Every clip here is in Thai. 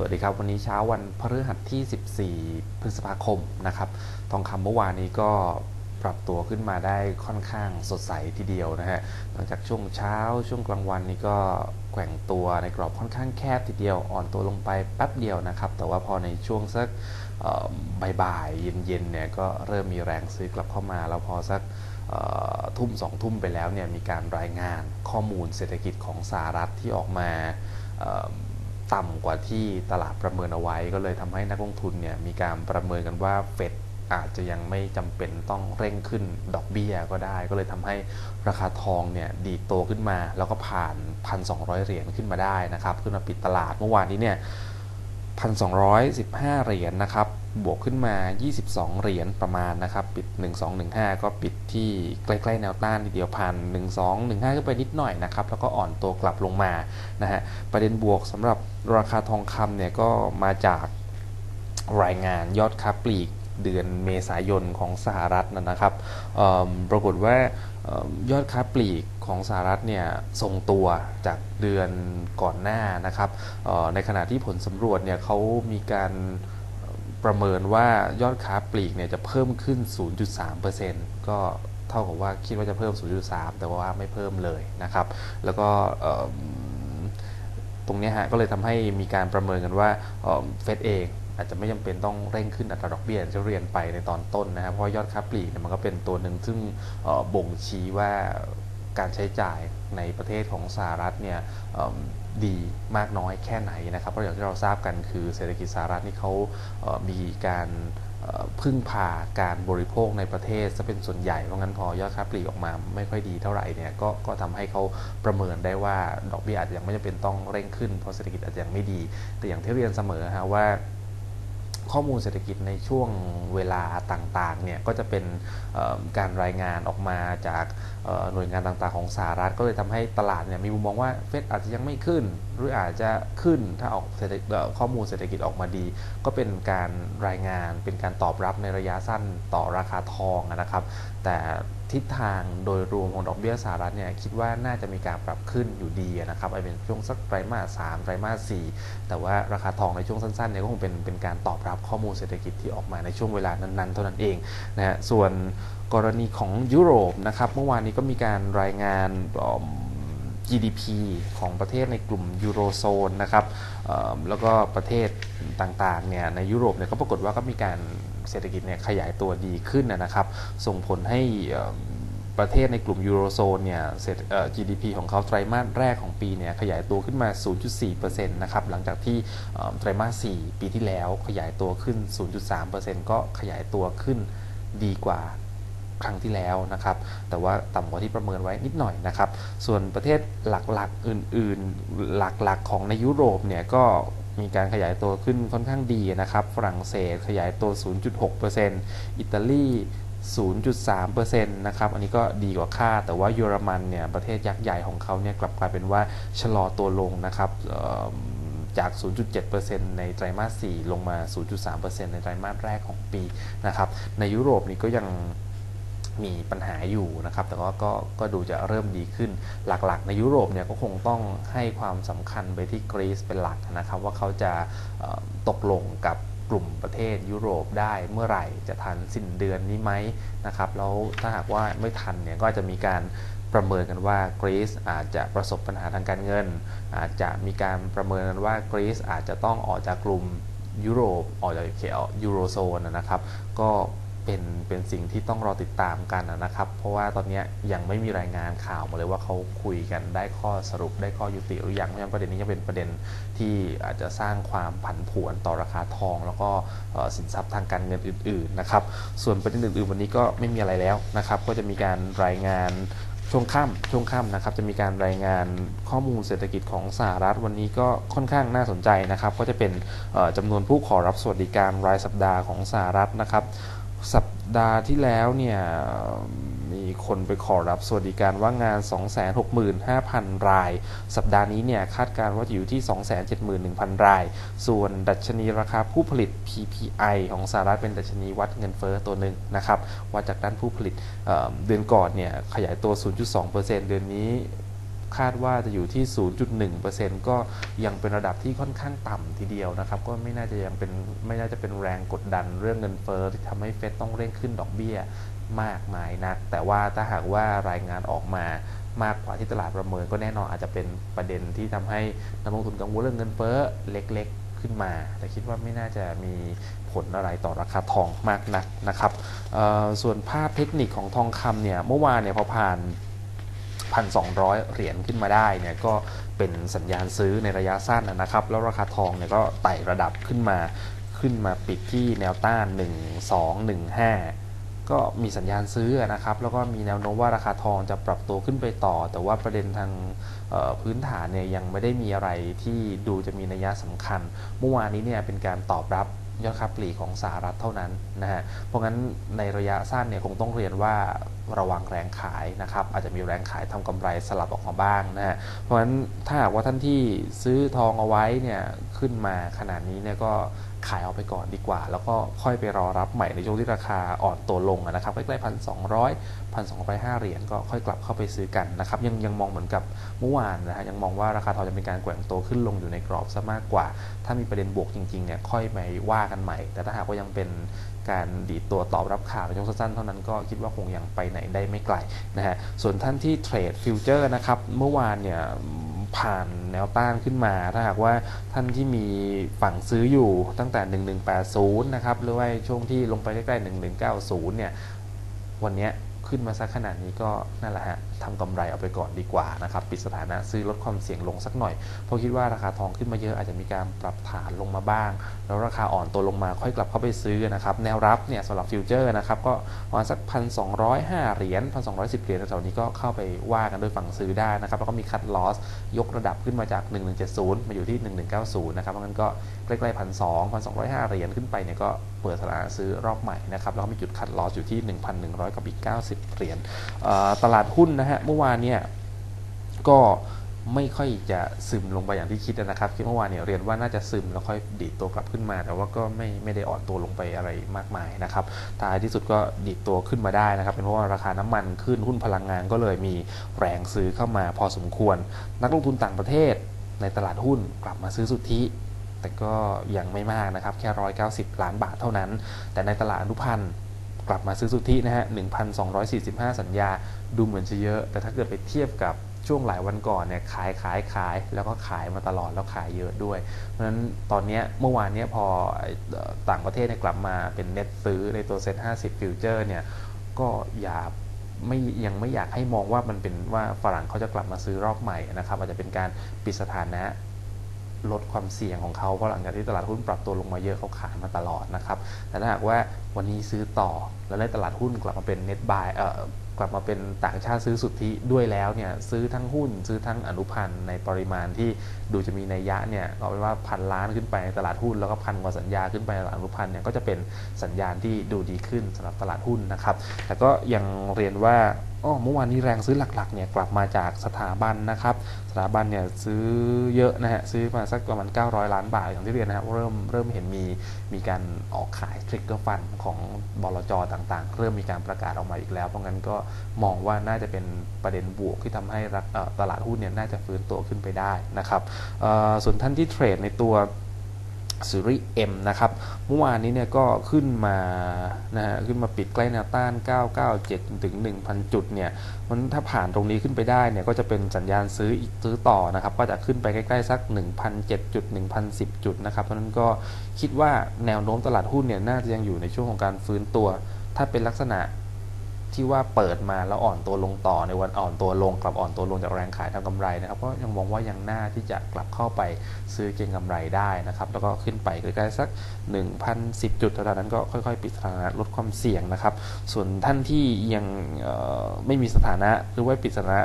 วัสดีครับ วันนี้เช้าวันพฤหัสที่ 14 พฤษภาคมนะครับ ทองคำเมื่อวานนี้ก็ปรับตัวขึ้นมาได้ค่อนข้างสดใสทีเดียวนะฮะ หลังจากช่วงเช้าช่วงกลางวันนี้ก็แกว่งตัวในกรอบค่อนข้างแคบทีเดียวอ่อนตัวลงไปแป๊บเดียวนะครับ แต่ว่าพอในช่วงสักบ่ายๆเย็นๆเนี่ยก็เริ่มมีแรงซื้อกลับเข้ามา แล้วพอสักทุ่มสองทุ่มไปแล้วเนี่ยมีการรายงานข้อมูลเศรษฐกิจของสหรัฐที่ออกมา ต่ำกว่าที่ตลาดประเมินเอาไว้ ก็เลยทำให้นักลงทุนเนี่ยมีการประเมินกันว่าเฟดอาจจะยังไม่จำเป็นต้องเร่งขึ้นดอกเบี้ยก็ได้ ก็เลยทำให้ราคาทองเนี่ยดีโตขึ้นมา แล้วก็ผ่าน 1,200 เหรียญขึ้นมาได้นะครับ ขึ้นมาปิดตลาดเมื่อวานนี้เนี่ย1,215 เหรียญนนะครับ บวกขึ้นมา 22 เหรียญประมาณนะครับ ปิด 1215 ก็ปิดที่ใกล้ๆแนวต้านทีเดียวพัน1215ขึ้นไปนิดหน่อยนะครับ แล้วก็อ่อนตัวกลับลงมานะฮะ ประเด็นบวกสำหรับราคาทองคำเนี่ยก็มาจากรายงานยอดค้าปลีกเดือนเมษายนของสหรัฐนะครับ ปรากฏว่ายอดค้าปลีกของสหรัฐเนี่ยทรงตัวจากเดือนก่อนหน้านะครับ ในขณะที่ผลสำรวจเนี่ยเขามีการ ประเมินว่ายอดค้าปลีกเนี่ยจะเพิ่มขึ้น 0.3%ก็เท่ากับว่าคิดว่าจะเพิ่ม 0.3 แต่ว่าไม่เพิ่มเลยนะครับ แล้วก็ตรงนี้ฮะก็เลยทำให้มีการประเมินกันว่าเฟดเองอาจจะไม่จำเป็นต้องเร่งขึ้นอัตราดอกเบี้ยจะเรียนไปในตอนต้นนะครับเพราะยอดค้าปลีกเนี่ยมันก็เป็นตัวหนึ่งซึ่งบ่งชี้ว่าการใช้จ่ายในประเทศของสหรัฐเนี่ย ดีมากน้อยแค่ไหนนะครับเพราะอย่างที่เราทราบกันคือเศรษฐกิจสหรัฐนี่เขามีการพึ่งพาการบริโภคในประเทศจะเป็นส่วนใหญ่เพราะงั้นพอยอดค้าปลีกออกมาไม่ค่อยดีเท่าไหร่เนี่ยก็ก็ทำให้เขาประเมินได้ว่าดอกเบี้ยอาจจะยังไม่จำเป็นต้องเร่งขึ้นเพราะเศรษฐกิจอาจจะยังไม่ดี แต่อย่างที่เรียนเสมอฮะว่าข้อมูลเศรษฐกิจในช่วงเวลาต่างๆเนี่ยก็จะเป็นการรายงานออกมาจาก หน่วยงานต่างๆของสหรัฐก็เลยทำให้ตลาดเนี่ยมีมุมมองว่าเฟดอาจจะยังไม่ขึ้น หรืออาจจะขึ้นถ้าออกข้อมูลเศรษฐกิจออกมาดี ก็เป็นการรายงานเป็นการตอบรับในระยะสั้นต่อราคาทองนะครับ แต่ ทิศทางโดยรวมของดอกเบี้ยสหรัฐเนี่ยคิดว่าน่าจะมีการปรับขึ้นอยู่ดีนะครับไอเป็นช่วงสักไตรมาสสามไตรมาสสี่แต่ว่าราคาทองในช่วงสั้นๆเนี่ยก็คงเป็นเป็นการตอบรับข้อมูลเศรษฐกิจที่ออกมาในช่วงเวลานั้นๆ เท่านั้นเองนะฮะส่วนกรณีของยุโรปนะครับเมื่อวานนี้ก็มีการรายงาน GDP ของประเทศในกลุ่มยูโรโซนนะครับแล้วก็ประเทศต่างๆเนี่ยในยุโรปเนี่ยก็ปรากฏว่าก็มีการ เศรษฐกิจเนี่ยขยายตัวดีขึ้นนะครับ ส่งผลให้ประเทศในกลุ่มยูโรโซนเนี่ยเศรษฐ GDP ของเขาไตรมาสแรกของปีเนี่ยขยายตัวขึ้นมา 0.4%นะครับ หลังจากที่ไตรมาส 4 ปีที่แล้วขยายตัวขึ้น 0.3%ก็ขยายตัวขึ้นดีกว่าครั้งที่แล้วนะครับ แต่ว่าต่ำกว่าที่ประเมินไว้นิดหน่อยนะครับ ส่วนประเทศหลักๆ อื่นๆ หลักๆ ของในยุโรปเนี่ยก็ มีการขยายตัวขึ้นค่อนข้างดีนะครับ ฝรั่งเศสขยายตัว 0.6%อิตาลี 0.3%นะครับ อันนี้ก็ดีกว่าคาดแต่ว่าเยอรมันเนี่ย ประเทศยักษ์ใหญ่ของเขาเนี่ย กลับกลายเป็นว่าชะลอตัวลงนะครับจาก 0.7%ในไตรมาส 4 ลงมา 0.3%ในไตรมาสแรกของปีนะครับ ในยุโรปนี่ก็ยัง มีปัญหาอยู่นะครับ แต่ว่าก็ก็ดูจะเริ่มดีขึ้นหลักๆ ในยุโรปเนี่ยก็คงต้องให้ความสำคัญไปที่กรีซเป็นหลักนะครับ ว่าเขาจะตกลงกับกลุ่มประเทศยุโรปได้เมื่อไหร่จะทันสิ้นเดือนนี้ไหมนะครับ แล้วถ้าหากว่าไม่ทันเนี่ยก็จะมีการประเมินกันว่ากรีซอาจจะประสบปัญหาทางการเงิน อาจจะมีการประเมินกันว่ากรีซอาจจะต้องออกจากกลุ่มยุโรปออกจากเขตยูโรโซนนะครับ ก็ เป็นเป็นสิ่งที่ต้องรอติดตามกันนะครับ เพราะว่าตอนนี้ยังไม่มีรายงานข่าวมาเลยว่าเขาคุยกันได้ข้อสรุปได้ข้อยุติหรือยังเพราะฉะนั้นประเด็นนี้ยังเป็นประเด็นที่อาจจะสร้างความผันผวนต่อราคาทอง แล้วก็สินทรัพย์ทางการเงินอื่นๆนะครับ ส่วนประเด็นอื่นๆวันนี้ก็ไม่มีอะไรแล้วนะครับ ก็จะมีการรายงานช่วงค่ำช่วงค่ำนะครับจะมีการรายงานข้อมูลเศรษฐกิจของสหรัฐวันนี้ก็ค่อนข้างน่าสนใจนะครับ ก็จะเป็นจำนวนผู้ขอรับสวัสดิการรายสัปดาห์ของสหรัฐนะครับ สัปดาห์ที่แล้วเนี่ยมีคนไปขอรับสวัสดิการว่างงาน 265,000 ราย สัปดาห์นี้เนี่ยคาดการณ์ว่าจะอยู่ที่ 271,000 ราย ส่วนดัชนีราคาผู้ผลิต PPI ของสหรัฐเป็นดัชนีวัดเงินเฟอ้อตัวหนึ่งนะครับวัดจากด้านผู้ผลิตเเดือนก่อนเนี่ยขยายตัว 0.2%เดือนนี้ คาดว่าจะอยู่ที่ 0.1%ก็ยังเป็นระดับที่ค่อนข้างต่ำทีเดียวนะครับ ก็ไม่น่าจะยังเป็นไม่น่าจะเป็นแรงกดดันเรื่องเงินเฟ้อที่ทำให้เฟดต้องเร่งขึ้นดอกเบี้ยมากมายนัก แต่ว่าถ้าหากว่ารายงานออกมามากกว่าที่ตลาดประเมินก็แน่นอนอาจจะเป็นประเด็นที่ทำให้นักลงทุนกังวลเรื่องเงินเฟ้อเล็กๆขึ้นมา แต่คิดว่าไม่น่าจะมีผลอะไรต่อราคาทองมากนักนะครับส่วนภาพเทคนิคของทองคำเนี่ยเมื่อวานเนี่ยพอผ่าน 1,200 เหรียญขึ้นมาได้เนี่ยก็เป็นสัญญาณซื้อในระยะสั้นนะครับ แล้วราคาทองเนี่ยก็ไต่ระดับขึ้นมาขึ้นมาปิดที่แนวต้าน 1215 ก็มีสัญญาณซื้อนะครับ แล้วก็มีแนวโน้มว่าราคาทองจะปรับตัวขึ้นไปต่อ แต่ว่าประเด็นทางพื้นฐานเนี่ยยังไม่ได้มีอะไรที่ดูจะมีนัยสำคัญ เมื่อวานนี้เนี่ยเป็นการตอบรับ ยอดค้าปลีกของสหรัฐเท่านั้นนะฮะเพราะงั้นในระยะสั้นเนี่ยคงต้องเรียนว่าระวังแรงขายนะครับอาจจะมีแรงขายทำกำไรสลับออกมาบ้างนะฮะเพราะงั้นถ้าหากว่าท่านที่ซื้อทองเอาไว้เนี่ยขึ้นมาขนาดนี้เนี่ยก็ ขายออกไปก่อนดีกว่า แล้วก็ค่อยไปรอรับใหม่ในช่วงที่ราคาอ่อนตัวลงนะครับใกล้ๆพันสองร้อยพันสองร้อยห้าเหรียญก็ค่อยกลับเข้าไปซื้อกันนะครับยังยังมองเหมือนกับเมื่อวานนะฮะยังมองว่าราคาทองจะเป็นการแกว่งตัวขึ้นลงอยู่ในกรอบซะมากกว่า ถ้ามีประเด็นบวกจริงๆเนี่ยค่อยไปว่ากันใหม่ แต่ถ้าหากว่ายังเป็นการดีดตัวตอบรับข่าวในช่วงสั้นๆเท่านั้นก็คิดว่าคงยังไปไหนได้ไม่ไกลนะฮะส่วนท่านที่เทรดฟิวเจอร์นะครับเมื่อวานเนี่ย ผ่านแนวต้านขึ้นมา ถ้าหากว่าท่านที่มีฝั่งซื้ออยู่ตั้งแต่ 1180 นะครับ หรือว่าช่วงที่ลงไปใกล้ๆ 1190 เนี่ย วันนี้ ขึ้นมาสักขนาดนี้ก็นั่นแหละฮะทำกำไรเอาไปก่อนดีกว่านะครับปิดสถานะซื้อลดความเสี่ยงลงสักหน่อย เพราะคิดว่าราคาทองขึ้นมาเยอะอาจจะมีการปรับฐานลงมาบ้าง แล้วราคาอ่อนตัวลงมาค่อยกลับเข้าไปซื้อนะครับแนวรับเนี่ยสำหรับฟิวเจอร์นะครับก็ประมาณสักพันสองร้อยห้าเหรียญพันสองร้อยสิบเหรียญแถวนี้ก็เข้าไปว่ากันโดยฝั่งซื้อได้นะครับแล้วก็มีคัดลอสยกระดับขึ้นมาจาก 1170 มาอยู่ที่ 1190 นะครับเพราะงั้นก็ใกล้ๆพันสองพันสองร้อยห้าเหรียญขึ้นไปเนี่ยก็ เปิดสถานซื้อรอบใหม่นะครับแล้วก็มีจุดคัดลอสอยู่ที่ 1,100 กับอีก 90 เหรียญตลาดหุ้นนะฮะเมื่อวานเนี่ยก็ไม่ค่อยจะซึมลงไปอย่างที่คิดนะครับที่เมื่อวานเนี่ยเรียนว่าน่าจะซึมแล้วค่อยดีดตัวกลับขึ้นมา แต่ว่าก็ไม่ไม่ได้อ่อนตัวลงไปอะไรมากมายนะครับท้ายที่สุดก็ดีดตัวขึ้นมาได้นะครับ เป็นเพราะว่าราคาน้ำมันขึ้นหุ้นพลังงานก็เลยมีแรงซื้อเข้ามาพอสมควร นักลงทุนต่างประเทศในตลาดหุ้นกลับมาซื้อสุทธิ แต่ก็ยังไม่มากนะครับ แค่ 190 ล้านบาทเท่านั้น แต่ในตลาดอนุพันธ์กลับมาซื้อสุทธินะฮะ 1,245 สัญญา ดูเหมือนจะเยอะ แต่ถ้าเกิดไปเทียบกับช่วงหลายวันก่อนเนี่ยขายขายขายแล้วก็ขายมาตลอดแล้วขายเยอะด้วย เพราะฉะนั้นตอนนี้เมื่อวานนี้พอต่างประเทศเนี่ยกลับมาเป็นเน็ตซื้อในตัวเซ็ต50 ฟิวเจอร์เนี่ยก็อย่าไม่ยังไม่อยากให้มองว่ามันเป็นว่าฝรั่งเขาจะกลับมาซื้อรอบใหม่นะครับอาจจะเป็นการปิดสถานะ ลดความเสี่ยงของเขาเพราะหลังจากที่ตลาดหุ้นปรับตัวลงมาเยอะเขาขายมาตลอดนะครับแต่ถ้าหากว่าวันนี้ซื้อต่อแล้วในตลาดหุ้นกลับมาเป็นเน็ตบายเอ่อกลับมาเป็นต่างชาติซื้อสุทธิด้วยแล้วเนี่ยซื้อทั้งหุ้นซื้อทั้งอนุพันธ์ในปริมาณที่ดูจะมีในยะเนี่ยเอาเป็นว่าพันล้านขึ้นไปในตลาดหุ้นแล้วก็พันกว่าสัญญาขึ้นไปในตลาดอนุพันธ์เนี่ยก็จะเป็นสัญญาณที่ดูดีขึ้นสำหรับตลาดหุ้นนะครับแต่ก็ยังเรียนว่าอ๋อเมื่อวานนี้แรงซื้อหลักๆเนี่ยกลับมาจากสถาบันนะครับ สถาบันเนี่ยซื้อเยอะนะฮะซื้อมาสักประมาณ 900 ล้านบาทอย่างที่เรียนนะครับเริ่มเริ่มเห็นมีมีการออกขายทริกเกอร์ฟันของบลจต่างๆ เริ่มมีการประกาศออกมาอีกแล้ว เพราะงั้นก็มองว่าน่าจะเป็นประเด็นบวกที่ทำให้ตลาดหุ้นเนี่ยน่าจะฟื้นตัวขึ้นไปได้นะครับส่วนท่านที่เทรดในตัว ซีรีส์ M นะครับเมื่อวานนี้เนี่ยก็ขึ้นมานะฮะขึ้นมาปิดใกล้แนวต้าน 997 ถึง 1,000 จุดเนี่ยมันถ้าผ่านตรงนี้ขึ้นไปได้เนี่ยก็จะเป็นสัญญาณซื้ออีกซื้อต่อนะครับ ก็จะขึ้นไปใกล้ ๆ สัก 1,007จุด1,010 จุดนะครับเพราะนั้นก็คิดว่าแนวโน้มตลาดหุ้นเนี่ยน่าจะยังอยู่ในช่วงของการฟื้นตัว ถ้าเป็นลักษณะ ที่ว่าเปิดมาแล้วอ่อนตัวลงต่อในวันอ่อนตัวลงกลับอ่อนตัวลงจากแรงขายทางกำไรนะครับก็ยังมองว่ายังน่าที่จะกลับเข้าไปซื้อเก็งกำไรได้นะครับแล้วก็ขึ้นไปใกล้ๆสัก 1,010 จุดเท่านั้นก็ค่อยๆ ปิดสถานะลดความเสี่ยงนะครับ ส่วนท่านที่ยังไม่มีสถานะหรือว่าปิดสถานะ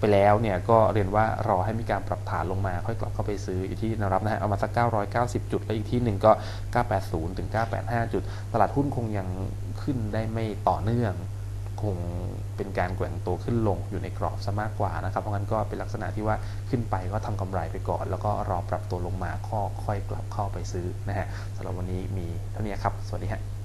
ไปแล้วเนี่ยก็เรียนว่ารอให้มีการปรับฐานลงมา ค่อยกลับเข้าไปซื้ออยู่ที่แนวรับนะฮะเอามาสัก 990 จุด แล้วอีกที่หนึ่งก็ 980 ถึง 985 จุด ตลาดหุ้นคงยังขึ้นได้ไม่ต่อเนื่อง คงเป็นการแกว่งตัวขึ้นลงอยู่ในกรอบซะมากกว่านะครับ เพราะงั้นก็เป็นลักษณะที่ว่าขึ้นไปก็ทำกำไรไปก่อน แล้วก็รอปรับตัวลงมาค่อยกลับเข้าไปซื้อนะฮะสำหรับวันนี้มีเท่านี้ครับ สวัสดีฮะ